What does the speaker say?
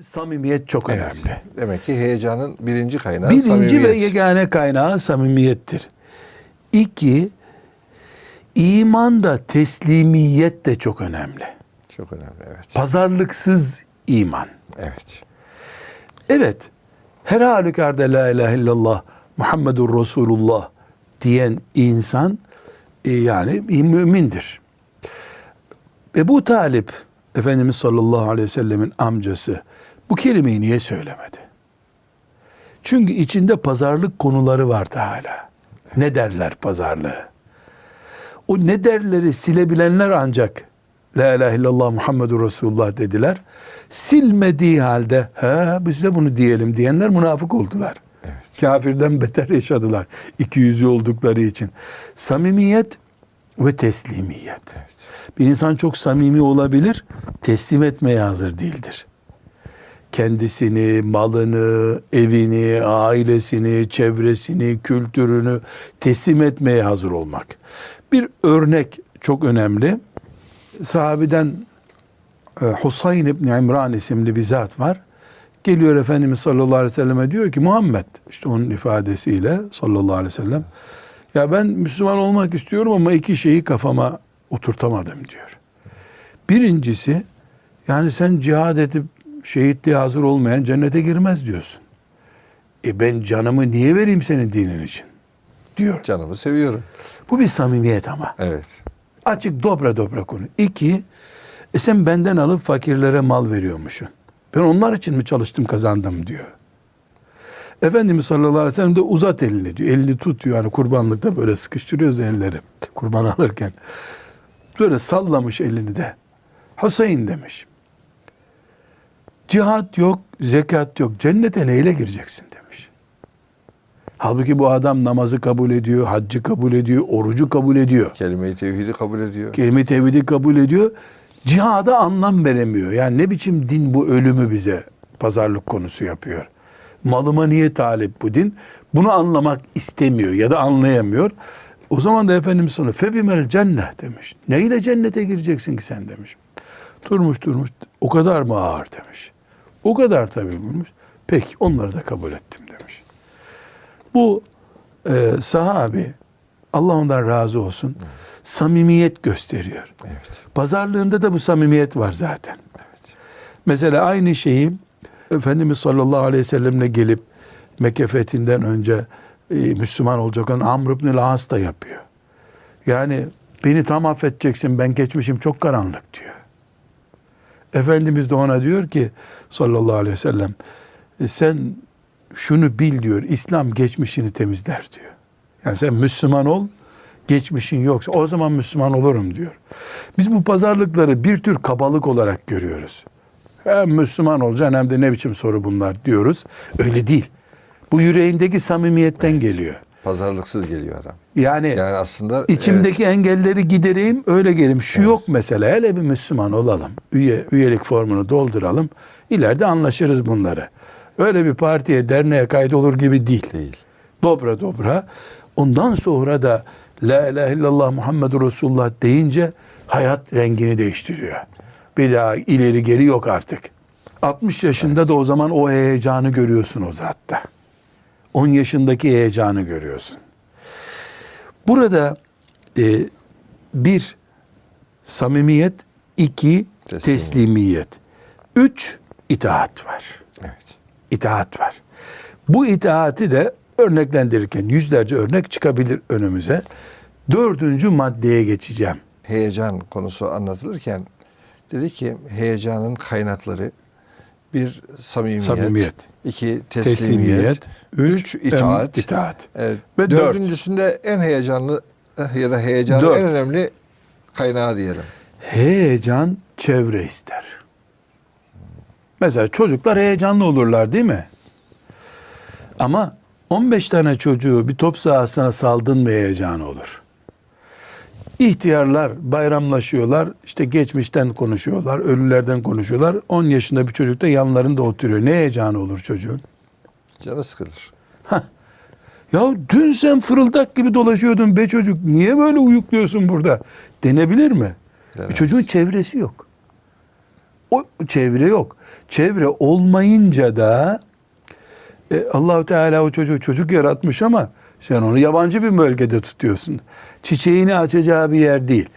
Samimiyet çok Evet. önemli. Demek ki heyecanın birinci kaynağı Birinci ve samimiyet. yegane kaynağı samimiyettir. İki, imanda teslimiyet de çok önemli. Çok önemli evet. Pazarlıksız iman. Evet. Evet, her halükarda la ilahe illallah Muhammedur Resulullah diyen insan e, yani mümindir. Ebu Talip Efendimiz sallallahu aleyhi ve sellemin amcası bu kelimeyi niye söylemedi? Çünkü içinde pazarlık konuları vardı hala. Ne derler pazarlığı? O ne derleri silebilenler ancak La ilahe illallah Muhammedur Resulullah dediler. Silmediği halde he biz de bunu diyelim diyenler münafık oldular. Kafirden beter yaşadılar. İki yüzlü oldukları için. Samimiyet ve teslimiyet. Bir insan çok samimi olabilir, teslim etmeye hazır değildir. Kendisini, malını, evini, ailesini, çevresini, kültürünü teslim etmeye hazır olmak. Bir örnek çok önemli. Sahabeden e, Husayn İbni İmran isimli bir zat var. Geliyor Efendimiz sallallahu aleyhi ve selleme diyor ki Muhammed işte onun ifadesiyle sallallahu aleyhi ve sellem ya ben Müslüman olmak istiyorum ama iki şeyi kafama oturtamadım diyor. Birincisi yani sen cihad edip şehitliğe hazır olmayan cennete girmez diyorsun. E ben canımı niye vereyim senin dinin için? Diyor. Canımı seviyorum. Bu bir samimiyet ama. Evet. Açık dobra dobra konu. İki, e sen benden alıp fakirlere mal veriyormuşsun. Ben onlar için mi çalıştım kazandım diyor. Efendimiz sallallahu aleyhi ve sellem de uzat elini diyor. Elini tutuyor yani kurbanlıkta böyle sıkıştırıyoruz elleri kurban alırken. Böyle sallamış elini de. Hüseyin demiş. Cihat yok, zekat yok. Cennete neyle gireceksin demiş. Halbuki bu adam namazı kabul ediyor, haccı kabul ediyor, orucu kabul ediyor. Kelime-i tevhidi kabul ediyor. Kelime-i tevhidi kabul ediyor. Cihada anlam veremiyor. Yani ne biçim din bu ölümü bize pazarlık konusu yapıyor. Malıma niye talip bu din? Bunu anlamak istemiyor ya da anlayamıyor. O zaman da Efendimiz sana febimel cennet demiş. Neyle cennete gireceksin ki sen demiş. Durmuş durmuş o kadar mı ağır demiş. O kadar tabii bulmuş. Peki onları da kabul ettim demiş. Bu e, sahabi Allah ondan razı olsun samimiyet gösteriyor. Evet. Pazarlığında da bu samimiyet var zaten. Mesela aynı şeyi Efendimiz sallallahu aleyhi ve sellemle gelip Mekke fethinden önce e, Müslüman olacak olan Amr ibn As da yapıyor. Yani beni tam affedeceksin ben geçmişim çok karanlık diyor. Efendimiz de ona diyor ki sallallahu aleyhi ve sellem "E, sen şunu bil diyor İslam geçmişini temizler diyor. Yani sen Müslüman ol geçmişin yoksa o zaman Müslüman olurum diyor. Biz bu pazarlıkları bir tür kabalık olarak görüyoruz. Hem Müslüman olacaksın hem de ne biçim soru bunlar diyoruz. Öyle değil. Bu yüreğindeki samimiyetten geliyor. Pazarlıksız geliyor adam. Yani, Yani aslında içimdeki engelleri gidereyim öyle geleyim. Şu yok mesela hele bir Müslüman olalım. Üye, üyelik formunu dolduralım. İleride anlaşırız bunları. Öyle bir partiye derneğe kaydolur gibi değil. evet, değil. Dobra dobra. Ondan sonra da La ilahe illallah Muhammedur Resulullah deyince hayat rengini değiştiriyor. Bir daha ileri geri yok artık. 60 yaşında da o zaman o heyecanı görüyorsun o zatta. 10 yaşındaki heyecanı görüyorsun. Burada e, bir samimiyet, iki Teslimiyet. teslimiyet, üç itaat var Evet. itaat var. Bu itaati de örneklendirirken yüzlerce örnek çıkabilir önümüze. Dördüncü maddeye geçeceğim. Heyecan konusu anlatılırken dedi ki heyecanın kaynakları bir samimiyet, Samimiyet. iki teslimiyet, Teslimiyet, üç itaat, itaat. Evet. Ve Ve dört. dördüncüsünde en heyecanlı eh, ya da heyecanın Dört. en önemli kaynağı diyelim. Heyecan çevre ister. Mesela çocuklar heyecanlı olurlar değil mi? Ama 15 tane çocuğu bir top sahasına saldın mı heyecan olur. İhtiyarlar bayramlaşıyorlar, işte geçmişten konuşuyorlar, ölülerden konuşuyorlar. 10 yaşında bir çocuk da yanlarında oturuyor. Ne heyecanı olur çocuğun? Canı sıkılır. Ya dün sen fırıldak gibi dolaşıyordun be çocuk. Niye böyle uyukluyorsun burada? Denebilir mi? Bir Denemez. çocuğun çevresi yok. o çevre yok. Çevre olmayınca da e, Allahu Teala o çocuğu çocuk yaratmış ama sen onu yabancı bir bölgede tutuyorsun. Çiçeğini açacağı bir yer değil.